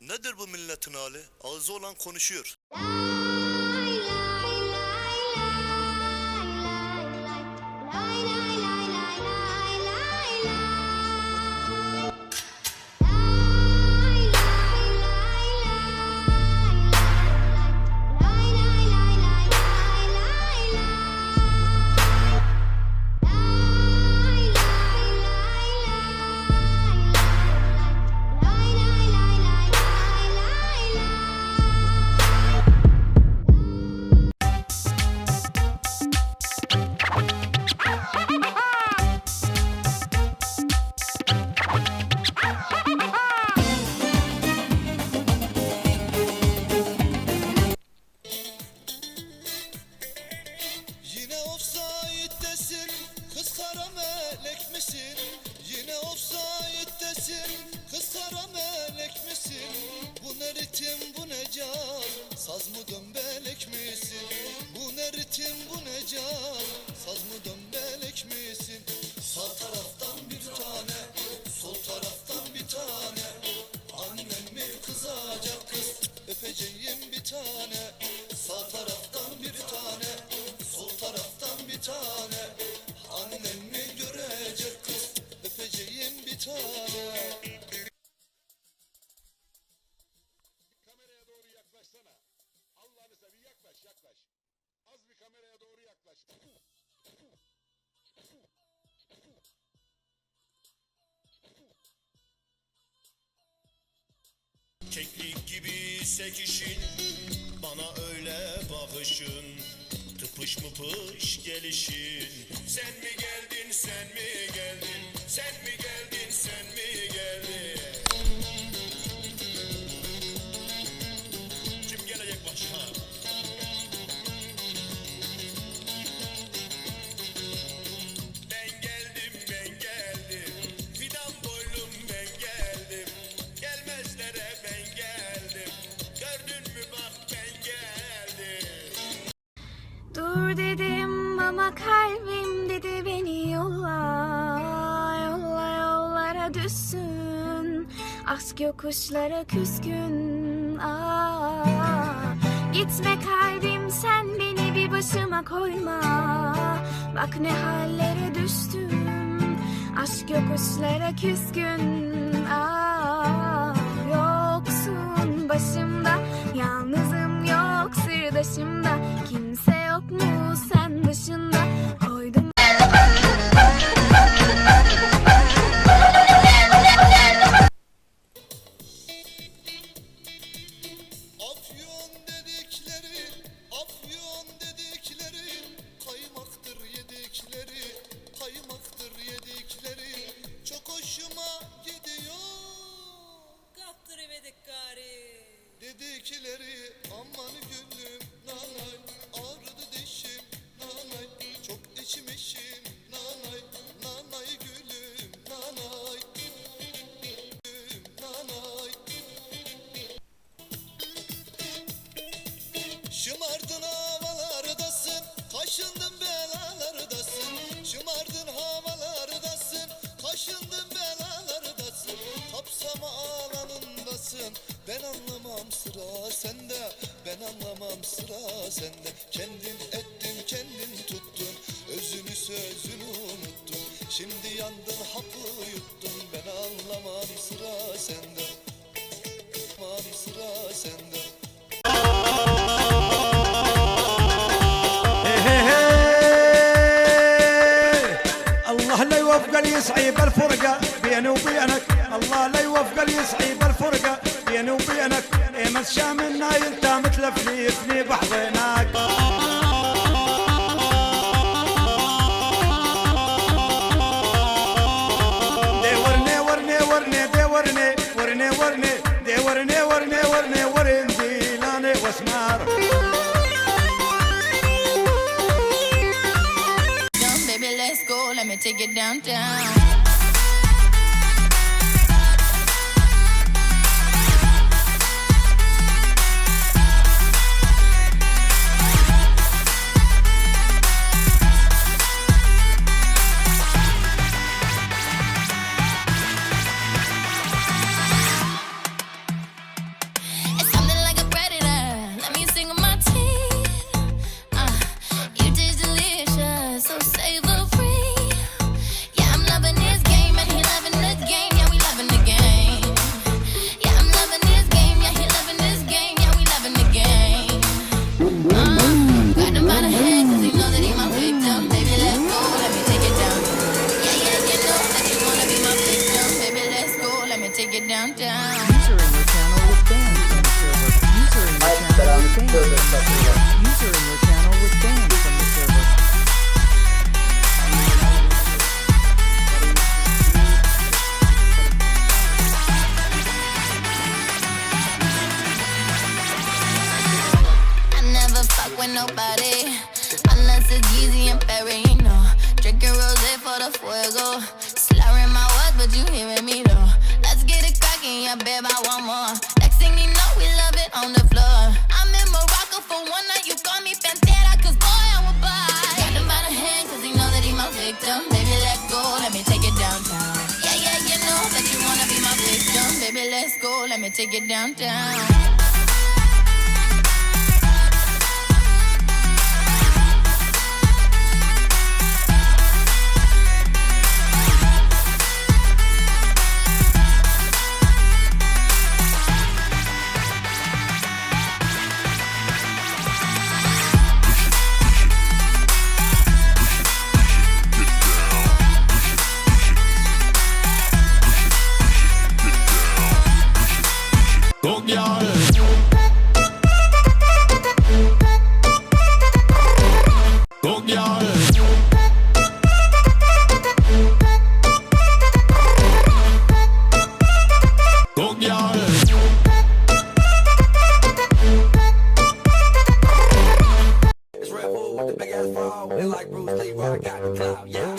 Nedir bu milletin hali? Ağzı olan konuşuyor. Bu ne ritim bu ne caz Saz mı dönbelek misin? Bu ne ritim bu ne caz Saz mı dönbelek misin? Sağ taraftan bir tane Sol taraftan bir tane yaklaşsana. Allah'ını seveyim yaklaş yaklaş. Az bir kameraya doğru yaklaş. Keklik gibi sekişin Bana öyle bakışın Tıpış mıpış gelişin Sen mi geldin sen mi geldin Sen mi geldin Aşk yokuşlara küskün Aa, Gitme kalbim sen beni bir başıma koyma. Bak ne hallere düştüm Aşk yokuşlara küskün Aa, Yoksun başımda Yalnızım yok sırdaşımda Dedikleri aman gülüm nanay Ağrıdı sıra sende Ben anlamam sıra sende Kendin ettin kendin tuttun Özünü sözünü unuttun Şimdi yandın hapı yuttun Ben anlamam sıra sende Anlamam sıra sende الله لا يوفق اللي يصعب الفرقة بيني وبينك الله لا يوفق اللي يصعب الفرقة بيني وبينك مشى منا انت مثل فليفني بحضنك دي ورني ورني ورني دي ورني ورني ورني دي ورني ورني ورني لاني baby, let's go. Let me take it downtown. down, down. User in your channel from the server. User in your channel. User in your channel from the server. I never fuck with nobody unless it's Easy and Ferrino. Drinking rosé for the fuego. Slurring my words, but you hearing me cracking, yeah, babe, I want more. Next thing you know, we love it on the floor. I'm in Morocco for one night, you call me Pantera, cause boy, I'm a buy. Got him by the hand, cause he know that he my victim. Baby, let go, let me take it downtown. Yeah, yeah, you know that you wanna be my victim. Baby, let's go, let me take it downtown. Like Bruce Lee, I got the clout, yeah.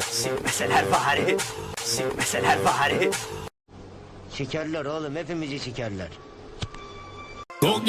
Sikmeseler bari. Sikmeseler bari. Sikerler oğlum hepimizi sikerler. Girl